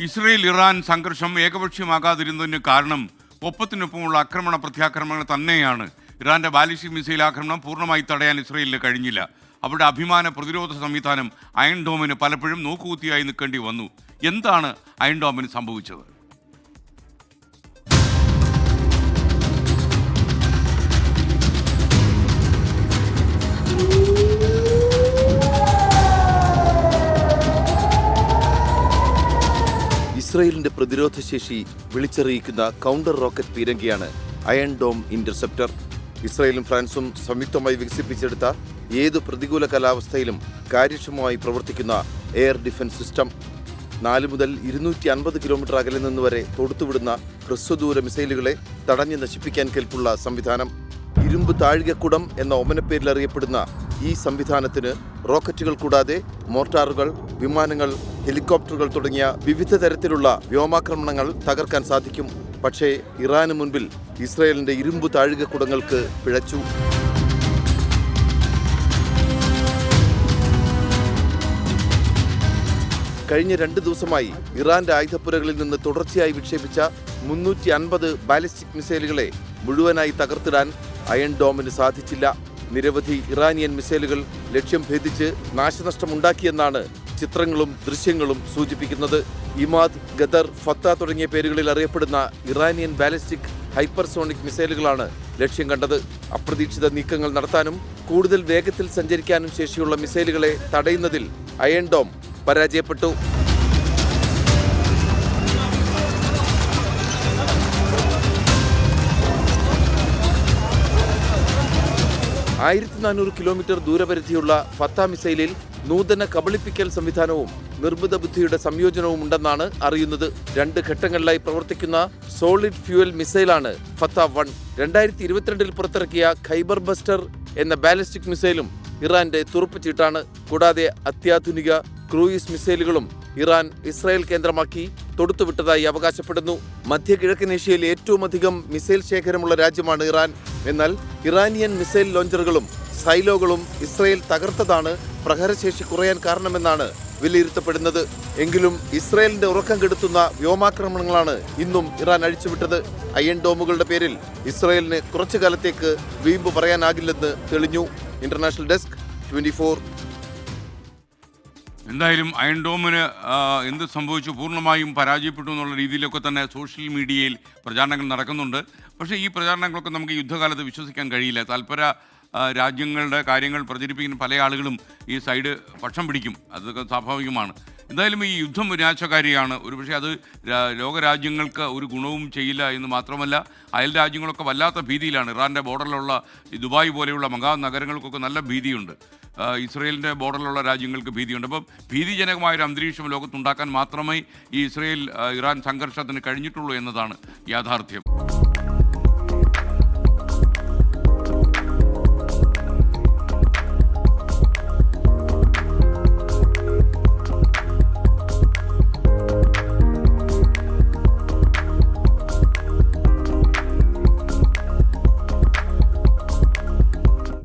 Israel Iran സംഘർഷം ഏകപക്ഷീയമാകാതിരുന്നതിന് കാരണം ഒപ്പത്തിനൊപ്പമുള്ള ആക്രമണ പ്രത്യാക്രമണങ്ങൾ തന്നെയാണ്. ഇറാന്റെ ബാലിസ്റ്റിക് മിസൈൽ ആക്രമണം പൂർണമായി തടയാൻ ഇസ്രയേലിന് കഴിഞ്ഞില്ല. അവരുടെ അഭിമാന പ്രതിരോധ സംവിധാനം അയൺ ഡോമിന് പലപ്പോഴും നോക്കുകുത്തിയായി നിൽക്കേണ്ടി വന്നു. എന്താണ് അയൺ ഡോമിന് സംഭവിച്ചത്? ഇസ്രയേലിന്റെ പ്രതിരോധ ശേഷി വിളിച്ചറിയിക്കുന്ന കൗണ്ടർ റോക്കറ്റ് പീരങ്കിയാണ് അയൺ ഡോം ഇന്റർസെപ്റ്റർ. ഇസ്രയേലും ഫ്രാൻസും സംയുക്തമായി വികസിപ്പിച്ചെടുത്ത ഏത് പ്രതികൂല കാലാവസ്ഥയിലും കാര്യക്ഷമമായി പ്രവർത്തിക്കുന്ന എയർ ഡിഫൻസ് സിസ്റ്റം. നാല് മുതൽ ഇരുന്നൂറ്റി അൻപത് കിലോമീറ്റർ അകലെ നിന്ന് വരെ തൊടുത്തുവിടുന്ന ഹ്രസ്വദൂര മിസൈലുകളെ തടഞ്ഞു നശിപ്പിക്കാൻ കെൽപ്പുള്ള സംവിധാനം. ഇരുമ്പ് താഴികക്കുടം എന്ന ഒമനപ്പേരിൽ അറിയപ്പെടുന്ന ഈ സംവിധാനത്തിന് റോക്കറ്റുകൾ കൂടാതെ മോർട്ടാറുകൾ വിമാനങ്ങൾ ഹെലികോപ്റ്ററുകൾ തുടങ്ങിയ വിവിധ തരത്തിലുള്ള വ്യോമാക്രമണങ്ങൾ തകർക്കാൻ സാധിക്കും. പക്ഷേ ഇറാന് മുൻപിൽ ഇസ്രയേലിന്റെ ഇരുമ്പ് താഴികക്കുടങ്ങൾക്ക് പിഴച്ചു. കഴിഞ്ഞ രണ്ട് ദിവസമായി ഇറാന്റെ ആയുധപ്പുരകളിൽ നിന്ന് തുടർച്ചയായി വിക്ഷേപിച്ച മുന്നൂറ്റി അൻപത് ബാലിസ്റ്റിക് മിസൈലുകളെ മുഴുവനായി തകർത്തിടാൻ അയൺ ഡോമിന് സാധിച്ചില്ല. നിരവധി ഇറാനിയൻ മിസൈലുകൾ ലക്ഷ്യം ഭേദിച്ച് നാശനഷ്ടമുണ്ടാക്കിയെന്നാണ് ചിത്രങ്ങളും ദൃശ്യങ്ങളും സൂചിപ്പിക്കുന്നത്. ഇമാദ് ഗദർ ഫത്ത തുടങ്ങിയ പേരുകളിൽ അറിയപ്പെടുന്ന ഇറാനിയൻ ബാലിസ്റ്റിക് ഹൈപ്പർസോണിക് മിസൈലുകളാണ് ലക്ഷ്യം കണ്ടത്. അപ്രതീക്ഷിത നീക്കങ്ങൾ നടത്താനും കൂടുതൽ വേഗത്തിൽ സഞ്ചരിക്കാനും ശേഷിയുള്ള മിസൈലുകളെ തടയുന്നതിൽ അയൺ ഡോം പരാജയപ്പെട്ടു. ആയിരത്തി നാനൂറ് കിലോമീറ്റർ ദൂരപരിധിയുള്ള ഫത്ത മിസൈലിൽ നൂതന കബളിപ്പിക്കൽ സംവിധാനവും നിർമ്മിത ബുദ്ധിയുടെ സംയോജനവും ഉണ്ടെന്നാണ് അറിയുന്നത്. രണ്ട് ഘട്ടങ്ങളിലായി പ്രവർത്തിക്കുന്ന സോളിഡ് ഫ്യൂവൽ മിസൈലാണ് ഫത്ത വൺ രണ്ടായിരത്തി ഇരുപത്തിരണ്ടിൽ പുറത്തിറക്കിയ ഖൈബർ ബസ്റ്റർ എന്ന ബാലിസ്റ്റിക് മിസൈലും ഇറാന്റെ തുറുപ്പുചീട്ടാണ് കൂടാതെ അത്യാധുനിക ക്രൂയിസ് മിസൈലുകളും ഇറാൻ ഇസ്രായേൽ കേന്ദ്രമാക്കി തൊടുത്തുവിട്ടതായി അവകാശപ്പെടുന്നു. മധ്യ കിഴക്കൻ ഏഷ്യയിൽ ഏറ്റവും അധികം മിസൈൽ ശേഖരമുള്ള രാജ്യമാണ് ഇറാൻ. എന്നാൽ ഇറാനിയൻ മിസൈൽ ലോഞ്ചറുകളും സൈലോകളും ഇസ്രയേൽ തകർത്തതാണ് പ്രഹരശേഷി കുറയാൻ കാരണമെന്നാണ് വിലയിരുത്തപ്പെടുന്നത്. എങ്കിലും ഇസ്രയേലിന്റെ ഉറക്കം കെടുത്തുന്ന വ്യോമാക്രമണങ്ങളാണ് ഇന്നും ഇറാൻ അഴിച്ചുവിട്ടത്. അയൺ ഡോമുകളുടെ പേരിൽ ഇസ്രയേലിന് കുറച്ചു കാലത്തേക്ക് വീമ്പ് പറയാനാകില്ലെന്ന് തെളിഞ്ഞു. ഇന്റർനാഷണൽ ഡെസ്ക് ട്വന്റി എന്തായാലും അയൺ ഡോമിന് എന്ത് സംഭവിച്ചു പൂർണമായും പരാജയപ്പെട്ടു എന്നുള്ള രീതിയിലൊക്കെ തന്നെ സോഷ്യൽ മീഡിയയിൽ പ്രചാരണങ്ങൾ നടക്കുന്നുണ്ട്. പക്ഷേ ഈ പ്രചാരണങ്ങളൊക്കെ നമുക്ക് യുദ്ധകാലത്ത് വിശ്വസിക്കാൻ കഴിയില്ല. തൽപര രാജ്യങ്ങളുടെ കാര്യങ്ങൾ പ്രചരിപ്പിക്കുന്ന പല ആളുകളും ഈ സൈഡ് പക്ഷം പിടിക്കും. അതൊക്കെ സ്വാഭാവികമാണ്. എന്തായാലും ഈ യുദ്ധം വിനാശകാരിയാണ് ഒരുപക്ഷെ അത് ലോകരാജ്യങ്ങൾക്ക് ഒരു ഗുണവും ചെയ്യില്ല എന്ന് മാത്രമല്ല അയൽ രാജ്യങ്ങളൊക്കെ വല്ലാത്ത ഭീതിയിലാണ്. ഇറാന്റെ ബോർഡറിലുള്ള ദുബായ് പോലെയുള്ള മഹാ നഗരങ്ങൾക്കൊക്കെ നല്ല ഭീതിയുണ്ട്. ഇസ്രയേലിന്റെ ബോർഡറിലുള്ള രാജ്യങ്ങൾക്ക് ഭീതിയുണ്ട്. അപ്പം ഭീതിജനകമായൊരു അന്തരീക്ഷം ലോകത്തുണ്ടാക്കാൻ മാത്രമേ ഈ ഇസ്രയേൽ ഇറാൻ സംഘർഷത്തിന് കഴിഞ്ഞിട്ടുള്ളൂ എന്നതാണ് യാഥാർത്ഥ്യം.